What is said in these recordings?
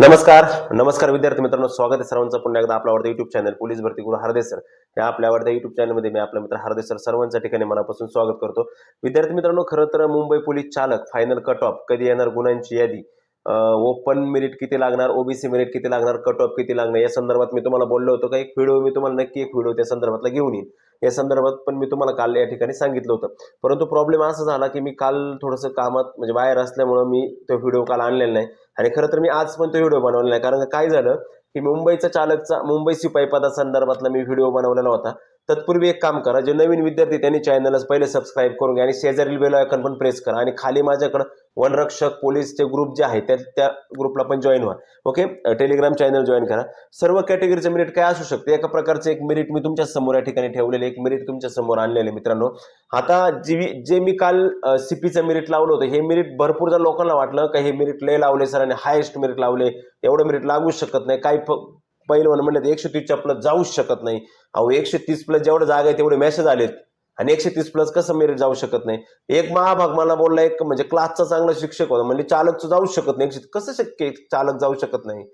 नमस्कार नमस्कार विद्यार्थी मित्रांनो स्वागत आहे सर्वांचं. पुन्हा एकदा आपला आवडतं युट्यूब चॅनल पोलीस भरती गुरु हरदेसर या आपल्या आवडत्या युट्यूब चॅनलमध्ये मी आपला मित्र हरदेसर सर्वांच्या ठिकाणी मनापासून स्वागत करतो. विद्यार्थी मित्रांनो खरं तर मुंबई पोलीस चालक फायनल कट ऑफ कधी येणार गुणांची यादी? ओपन मेरिट किती लागणार? ओबीसी मेरिट किती लागणार? कट ऑफ किती लागणार? या संदर्भात मी तुम्हाला बोललो होतो का? एक व्हिडिओ मी तुम्हाला नक्की एक व्हिडिओ त्या संदर्भातला घेऊन येईन. या संदर्भात पण मी तुम्हाला काल या ठिकाणी सांगितलं होतं. परंतु प्रॉब्लेम असा झाला की मी काल थोडंसं कामात म्हणजे बाहेर असल्यामुळं मी तो व्हिडिओ काल आणलेला नाही. आणि खरं तर मी आज पण तो व्हिडिओ बनवलेला नाही कारण काय झालं की मुंबईचा चालकचा मुंबई शिपाई पदासंदर्भातला मी व्हिडिओ बनवलेला होता. तत्पूर्वी एक काम करा जे नवीन विद्यार्थी त्यांनी चॅनलच पहिले सबस्क्राईब करून घ्या आणि शेजारील बेल आयकॉन पण प्रेस करा आणि खाली माझ्याकडं वनरक्षक पोलीसचे ग्रुप जे आहे त्या त्या ग्रुपला पण जॉईन व्हा. ओके टेलिग्राम चॅनल जॉईन करा. सर्व कॅटेगरीचं मेरिट काय असू शकते? एका प्रकारचे एक मेरिट मी तुमच्यासमोर या ठिकाणी ठेवलेले एक मेरिट तुमच्यासमोर आणलेले मित्रांनो. आता जी जे मी काल सीपीचं मेरिट लावलं होतं हे मेरिट भरपूर जर लोकांना वाटलं का हे मेरिट लय लावले सर आणि हायेस्ट मेरिट लावले एवढं मेरिट लागूच शकत नाही. काही पहिलवान म्हणलं तर एकशे तीसच्या प्लस जाऊच शकत नाही. अहो एकशे तीस प्लस जेवढं जागा आहे तेवढे मेसेज आलेत. आणि एकशे तीस प्लस कसं मेरिट जाऊ शकत नाही? एक महाभाग मला बोलला एक म्हणजे क्लासचा चांगला शिक्षक होता. म्हणजे चालकचं जाऊ शकत नाही. एकशे कसं शक्य चालक जाऊ शकत नाही.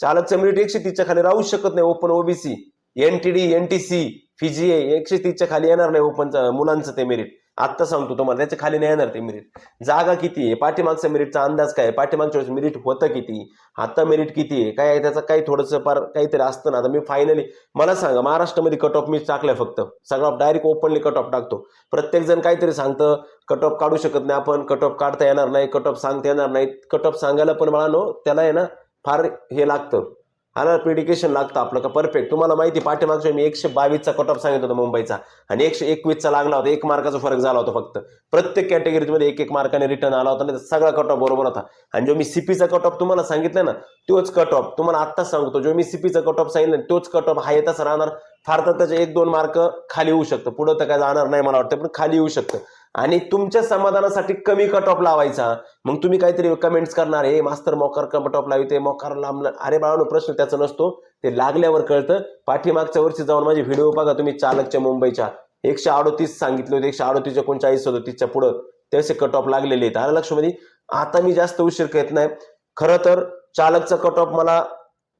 चालकचं मेरिट एकशे तीसच्या खाली राहूच शकत नाही open OBC N T D N T C फिजीए एकशे तीसच्या खाली येणार नाही ओपनचं मुलांचं ते मेरिट आत्ता सांगतो तुम्हाला त्याच्याखाली नाही येणार ते मेरिट जागा किती आहे? पाठीमागचा मेरिटचा अंदाज काय आहे? पाठीमागच्या वेळेस मेरिट होतं किती? आता मेरिट किती आहे? काय आहे? त्याचं काही थोडंसं फार काहीतरी असतं ना. आता मी फायनली मला सांगा महाराष्ट्रामध्ये कट ऑफ मी टाकलाय फक्त. सगळा डायरेक्ट ओपनली कट ऑफ टाकतो. प्रत्येक जण काहीतरी सांगतं कट ऑफ काढू शकत नाही आपण कट ऑफ काढता येणार नाही कट ऑफ सांगता येणार नाही. कट ऑफ सांगायला पण मला नो त्याला आहे ना फार हे लागतं. हा पिडिकेशन लागतं आपलं का परफेक्ट तुम्हाला माहिती पाठीमागच्या मी एकशे बावीसचा कटऑफ सांगितलं होतं मुंबईचा. आणि एकशे एकवीसचा लागला होता एक मार्काचा फरक झाला होता फक्त. प्रत्येक कॅटेगरीमध्ये एक एक मार्काने रिटर्न आला होता आणि सगळा कट ऑफ बरोबर होता. आणि जो मी सीपीचा कट ऑफ तुम्हाला सांगितलं ना तोच कट ऑफ तुम्हाला आत्ताच सांगतो जो मी सीपीचा कट ऑफ सांगितलं तोच कट ऑफ हा येतच राहणार. फार तर त्याचे एक दोन मार्क खाली येऊ शकतं. पुढं तर काय जाणार नाही मला वाटतं पण खाली येऊ शकतं. आणि तुमच्या समाधानासाठी कमी कट ऑफ लावायचा. मग तुम्ही काहीतरी कमेंट्स करणार हे मास्तर मोकार कट ऑफ लावते मोकार लांब अरे बाळानो प्रश्न त्याचा नसतो. ते लागल्यावर कळतं. पाठीमागच्या वर्षी जाऊन माझे व्हिडिओ बघा तुम्ही चालकच्या मुंबईच्या. एकशे अडोतीस सांगितले होते एकशे अडोतीस एकोणचाळीस सदोतीसच्या पुढं. त्याचे कट ऑफ लागलेले आहेत. आलं लक्षमध्ये आता मी जास्त उशीर करत नाही. खरं तर चालकचा कट ऑफ मला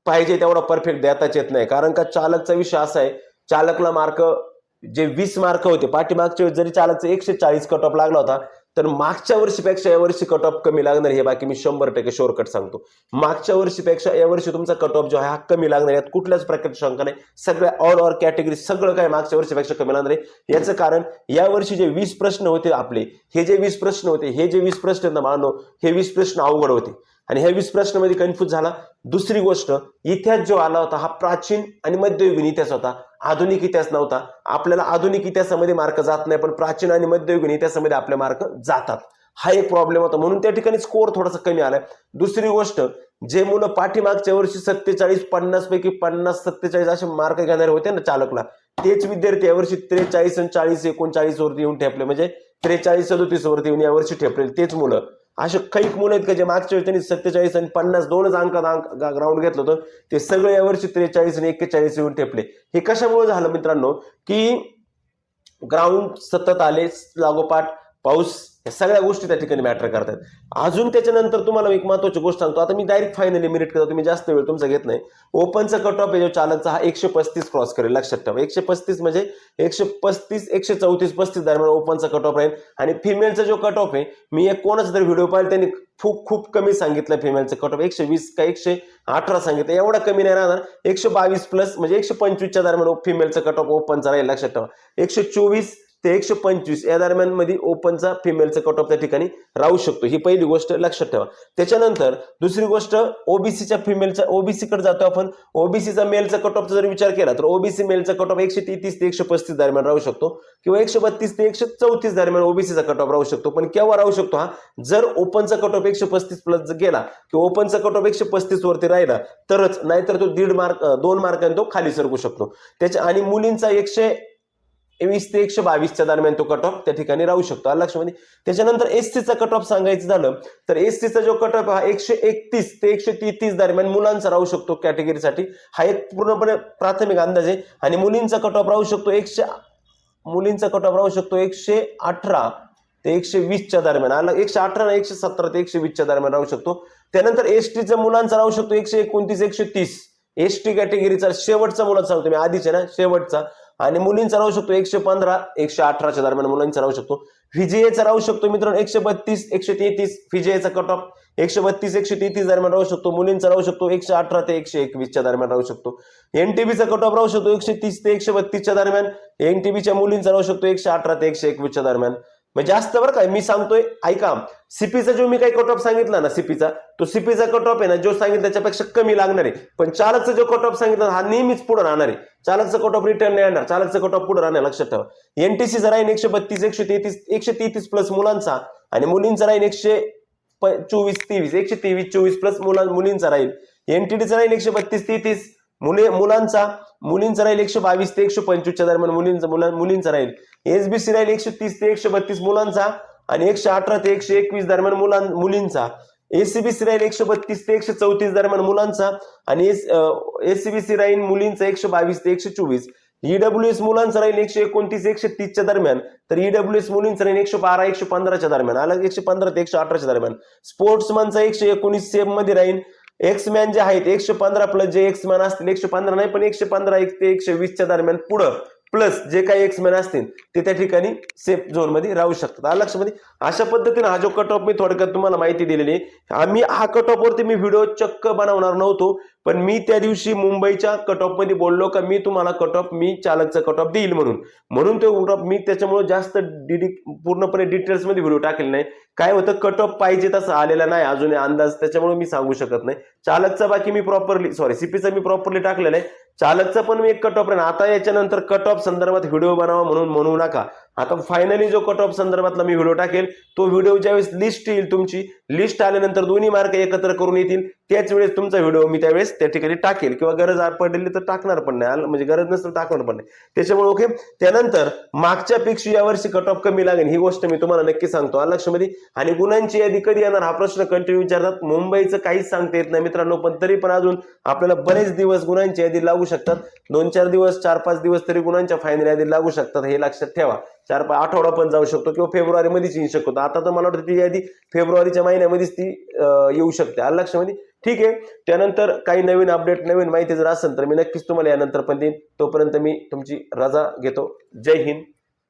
पाहिजे तेवढा परफेक्ट देताच येत नाही. कारण का चालकचा विषय असा आहे चालकला मार्क जे वीस मार्क होते पाठीमागच्या वेळेस जरी चालकचा एकशे चाळीस कट ऑफ लागला होता तर मागच्या वर्षीपेक्षा या वर्षी कट ऑफ कमी लागणार हे बाकी मी शंभर टक्के शॉर्टकट सांगतो. मागच्या वर्षीपेक्षा या वर्षी तुमचा कट ऑफ जो आहे हा कमी लागणार यात कुठल्याच प्रकारची शंका नाही. सगळ्या ऑल ओव्हर कॅटेगरी सगळं काय मागच्या वर्षीपेक्षा कमी लागणार आहे. याचं कारण या वर्षी जे वीस प्रश्न होते आपले हे जे वीस प्रश्न होते हे जे वीस प्रश्न मानव हे वीस प्रश्न अवघड होते. आणि ह्या वीस प्रश्नामध्ये कन्फ्यूज झाला. दुसरी गोष्ट इतिहास जो आला होता हा प्राचीन आणि मध्ययुगीन इतिहास होता. आधुनिक इतिहास नव्हता. आपल्याला आधुनिक इतिहासामध्ये मार्क जात नाही पण प्राचीन आणि मध्ययुगीन इतिहासामध्ये आपले मार्क जातात. हा एक प्रॉब्लेम होता. म्हणून त्या ठिकाणी स्कोअर थोडासा कमी आलाय. दुसरी गोष्ट जे मुलं पाठीमागच्या वर्षी सत्तेचाळीस पन्नास पैकी पन्नास सत्तेचाळीस असे मार्क घेणारे होते ना चालकला तेच विद्यार्थी यावर्षी त्रेचाळीस आणि चाळीस एकोणचाळीस वरती येऊन ठेपले. म्हणजे त्रेचाळीस सदोतीस वरती येऊन यावर्षी ठेपले तेच मुलं. असे काही मुलं आहेत का जे मागच्या वेळी त्यांनी सत्तेचाळीस आणि पन्नास दोनच अंक ग्राउंड घेतलं होतं ते सगळे यावर्षी त्रेचाळीस आणि एक्केचाळीस येऊन ठेपले. हे कशामुळे झालं मित्रांनो? की ग्राउंड सतत आले लागोपाठ पाऊस या सगळ्या गोष्टी त्या ठिकाणी मॅटर करतात. अजून त्याच्यानंतर तुम्हाला एक महत्वाची गोष्ट सांगतो. आता मी डायरेक्ट फायनली मिनिट करतो. तुम्ही जास्त वेळ तुमचा घेत नाही. ओपनचा कट ऑफ आहे जो चालकचा हा एकशे पस्तीस क्रॉस करेल. लक्षात ठेवा. एकशे पस्तीस म्हणजे एकशे पस्तीस एकशे चौतीस पस्तीस दरम्यान ओपनचा कट ऑफ राहील. आणि फिमेलचा जो कट ऑफ आहे मी एक कोणाचा तरी व्हिडिओ पाहिला त्यांनी खूप खूप कमी सांगितलं फिमेलचं कट ऑफ एकशे वीस का एकशे अठरा सांगितलं. एवढा कमी नाही राहणार. एकशे बावीस प्लस म्हणजे एकशे पंचवीसच्या दरम्यान फिमेलचं कट ऑफ ओपनचा राहील. लक्षात ठेवा. एकशे चोवीस ते एकशे पंचवीस या दरम्यानमध्ये ओपनचा फिमेलचा कट ऑफ त्या ठिकाणी राहू शकतो. ही पहिली गोष्ट लक्षात ठेवा. त्याच्यानंतर दुसरी गोष्ट ओबीसीच्या फिमेलचा ओबीसी कडे जातो आपण. ओबीसीचा मेलचा कट ऑफचा जर विचार केला तर ओबीसी मेलचा कट ऑफ एकशे तेहतीस ते एकशे पस्तीस दरम्यान राहू शकतो. किंवा एकशे बत्तीस ते एकशे चौतीस दरम्यान ओबीसीचा कट ऑफ राहू शकतो. पण केव्हा राहू शकतो हा? जर ओपनचा कट ऑफ एकशे पस्तीस प्लस गेला किंवा ओपनचा कट ऑफ एकशे पस्तीस वरती राहिला तरच नाहीतर तो दीड मार्क दोन मार्काने तो खाली सरकू शकतो. त्याच्या आणि मुलींचा एकशे वीस ते एकशे बावीसच्या दरम्यान तो कट ऑफ त्या ठिकाणी राहू शकतो. आलं लक्षामध्ये. त्याच्यानंतर एस सीचा कट ऑफ सांगायचं झालं तर एस सीचा जो कट ऑफ हा एकशे एकतीस ते एकशे तेहतीस दरम्यान मुलांचा राहू शकतो कॅटेगरीसाठी हा एक पूर्णपणे प्राथमिक अंदाज आहे. आणि मुलींचा कट ऑफ राहू शकतो एकशे मुलींचा कट ऑफ राहू शकतो एकशे अठरा ते एकशे वीसच्या दरम्यान. आला एकशे अठरा एकशे सतरा ते एकशे वीसच्या दरम्यान राहू शकतो. त्यानंतर एस टीचा मुलांचा राहू शकतो एकशे एकोणतीस एकशे तीस. एस टी कॅटेगरीचा शेवटचा मुलांचा सांगतो मी आधीचे ना शेवटचा. आणि मुलींचा राहू शकतो एकशे पंधरा एकशे अठराच्या दरम्यान मुलांचा राहू शकतो. व्हीजेएचा राहू शकतो मित्रांनो एकशे बत्तीस एकशे तेहतीस व्हीजेएचा कट ऑफ एकशे बत्तीस एकशे तेहतीस दरम्यान राहू शकतो मुलींचा राहू शकतो एकशे अठरा ते एकशे एकवीसच्या दरम्यान राहू शकतो. एनटीबीचा कट ऑफ राहू शकतो एकशे तीस ते एकशे बत्तीसच्या दरम्यान. एनटीबीच्या मुलींचा राहू शकतो एकशे अठरा ते एकशे एकवीसच्या दरम्यान. म्हणजे जास्त बरं काय मी सांगतोय ऐका सीपीचा जो मी काही कट ऑफ सांगितला ना सीपीचा तो सीपीचा कट ऑफ आहे ना जो सांगितला त्याच्यापेक्षा कमी लागणार आहे. पण चालकचा जो कट ऑफ सांगितला हा नेहमीच पुढे राहणार आहे. चालकचा कट ऑफ रिटर्न नाही येणार चालकचा कट ऑफ पुढे राहणार लक्षात ठेवा. एनटीसीचा राहील एकशे बत्तीस एकशे तेहतीस एकशे तेहतीस प्लस मुलांचा आणि मुलींचा राहील एकशे चोवीस तेवीस एकशे तेवीस चोवीस प्लस मुलां मुलींचा राहील. एनटीडीचा राहील एकशे बत्तीस तेहतीस मुले मुलांचा मुलींचा राहील एकशे बावीस ते एकशे पंचवीसच्या दरम्यान मुलींचा मुला मुलींचा राहील. एसबीसी राहील एकशे तीस ते एकशे बत्तीस मुलांचा आणि एकशे अठरा ते एकशे एकवीस दरम्यान मुलां मुलींचा. एसीबीसी राहील एकशे बत्तीस ते एकशे चौतीस दरम्यान मुलांचा आणि एस एसीबीसी राहील मुलींचा एकशे बावीस ते एकशे चोवीस. ईडब्ल्यू एस मुलांचा राहील एकशे एकोणतीस एकशे तीसच्या दरम्यान. तर ईडब्ल्यू एस मुलींचा राहील एकशे बारा एकशे पंधराच्या दरम्यान. अलग एकशे पंधरा ते एकशे अठराच्या दरम्यान. स्पोर्ट्समनचा एकशे एकोणीस सेममध्ये राहील. एक्स मॅन जे आहेत एकशे पंधरा प्लस जे एक्स मॅन असतील एकशे पंधरा नाही पण एकशे पंधरा एक ते एकशे वीसच्या दरम्यान पुढं प्लस जे काही एक्स मॅन असतील ते त्या ठिकाणी सेफ झोनमध्ये राहू शकतात. आलं लक्षामध्ये अशा पद्धतीने हा जो कट ऑफ मी थोडक्यात तुम्हाला माहिती दिलेली आहे आम्ही हा कट ऑफवरती मी व्हिडिओ चक्क बनवणार नव्हतो पण मी त्या दिवशी मुंबईच्या कट ऑफमध्ये बोललो का मी तुम्हाला कट ऑफ मी चालकचा कट ऑफ देईल म्हणून. म्हणून तो कट ऑफ मी त्याच्यामुळे जास्त डिडी पूर्णपणे डिटेल्समध्ये व्हिडिओ टाकेल नाही. काय होतं कट ऑफ पाहिजे तसं आलेला नाही अजून अंदाज त्याच्यामुळे मी सांगू शकत नाही. चालकचा बाकी मी प्रॉपरली सॉरी सीपीचा मी प्रॉपरली टाकलेला आहे. चालकचं पण मी एक कट ऑफ आता याच्यानंतर कट ऑफ संदर्भात व्हिडिओ बनावा म्हणून म्हणू नका. आता फायनली जो कट ऑफ संदर्भातला मी व्हिडिओ टाकेल तो व्हिडिओ ज्यावेळेस लिस्ट येईल तुमची लिस्ट आल्यानंतर दोन्ही मार्क एकत्र करून येतील. त्याच वेळेस तुमचा व्हिडिओ मी त्यावेळेस त्या ठिकाणी टाकेल. किंवा गरज पडलेली पडली तर टाकणार पण नाही. म्हणजे गरज नसेल तर टाकणार पण नाही. त्याच्यामुळे ओके त्यानंतर मागच्या पेक्षा यावर्षी कट ऑफ कमी लागेल. ही गोष्ट मी तुम्हाला नक्की सांगतो. आलं लक्षामध्ये आणि गुणांची यादी कधी येणार? हा प्रश्न कंटिन्यू विचारतात. मुंबईचं काहीच सांगता येत नाही मित्रांनो पण तरी पण अजून आपल्याला बरेच दिवस गुणांची यादी लागू शकतात. दोन चार दिवस चार पाच दिवस तरी गुणांच्या फायनल यादी लागू शकतात. हे लक्षात ठेवा. चार पाच आठवडा पण जाऊ शकतो किंवा फेब्रुवारी मध्येच येऊ शकतो. आता तर मला वाटतं ती यादी फेब्रुवारीच्या महिन्यामध्येच ती येऊ शकते. आलं लक्षामध्ये म्हणजे? ठीक आहे. त्यानंतर काही नवीन अपडेट नवीन माहिती जर असेल तर मी नक्कीच तुम्हाला यानंतर पण देईन. तोपर्यंत मी तुमची रजा घेतो. जय हिंद.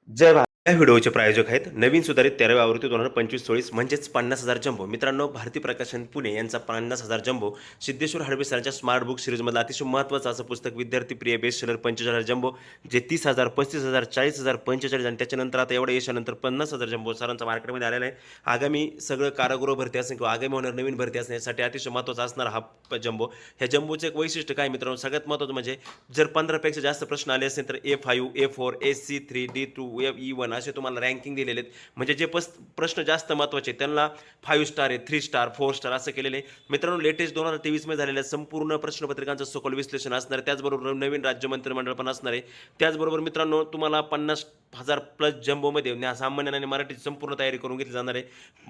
जय भारत. या व्हिडिओचे प्रायोजक आहेत नवीन सुधारित तेराव्या आवृत्ती दोन हजार पंचवीस चोळीस म्हणजेच पन्नास हजार जंबो मित्रांनो भारती प्रकाशन पुणे यांचा पन्नास हजार जंबो सिद्धेश्वर हडवे सरांच्या स्मार्ट बुक सिरीजमधला अतिशय महत्त्वाचं असं पुस्तक विद्यार्थी प्रिय बेस्ट सेलर पंचेचाळीस हजार जंबो जे तीस हजार पस्तीस हजार चाळीस हजार पंचेचाळीस आणि त्याच्यानंतर आता एवढ्या यशानंतर पन्नास हजार जंबो सरांचा मार्केटमध्ये आलेला आहे. आगामी सगळं कारागृह भरती असेल किंवा आगामी होणार नवीन भरती असण्यासाठी अतिशय महत्त्वाचा असणार हा प- जंबो ह्या जंबोचं एक वैशिष्ट्य काय मित्रांनो? सगळ्यात महत्त्वाचं म्हणजे जर पंधरापेक्षा जास्त प्रश्न आले असेल तर A five A four A C three D two F E one असे तुम्हाला रँकिंग दिलेले आहेत. म्हणजे जे पस प्रश्न जास्त महत्त्वाचे आहेत, त्यांना फाईव्ह स्टार आहे थ्री स्टार फोर स्टार असं केलेले आहे. मित्रांनो लेटेस्ट दोन हजार तेवीसमध्ये झालेल्या संपूर्ण प्रश्नपत्रिकांचं सखोल विश्लेषण असणार आहे. त्याचबरोबर नवीन राज्य मंत्रिमंडळ पण असणार आहे. त्याचबरोबर मित्रांनो तुम्हाला पन्नास हजार प्लस जम्बोमध्ये न्या- सामान्य आणि मराठीची संपूर्ण तयारी करून घेतली जाणार आहे.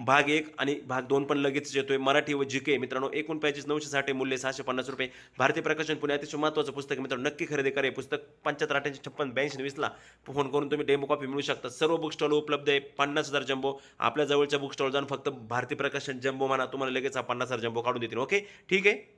भाग एक आणि भाग दोन पण लगेच येतोय. मराठी व जी के मित्रांनो एकूण पॅचेस नऊशे साठे मूल्य सहाशे पन्नास रुपये. भारतीय प्रकाशन पुणे अतिशय महत्त्वाचं पुस्तक मित्रांनो. नक्की खरेदी करा पुस्तक. पंच्याहत्तर अठ्ठ्याऐंशी छप्पन ब्याऐंशी वीसला फोन करून तुम्ही डेमो कॉपी मिळू शकता. सर्व बुक स्टॉल उपलब्ध आहे. पन्नास हजार जम्बो. आपल्या जवळच्या बुक स्टॉल जाऊन फक्त भारतीय प्रकाशन जम्बो म्हणा तुम्हाला लगेच हा पन्नास हजार जम्बो काढून देतील. ओके ठीक आहे?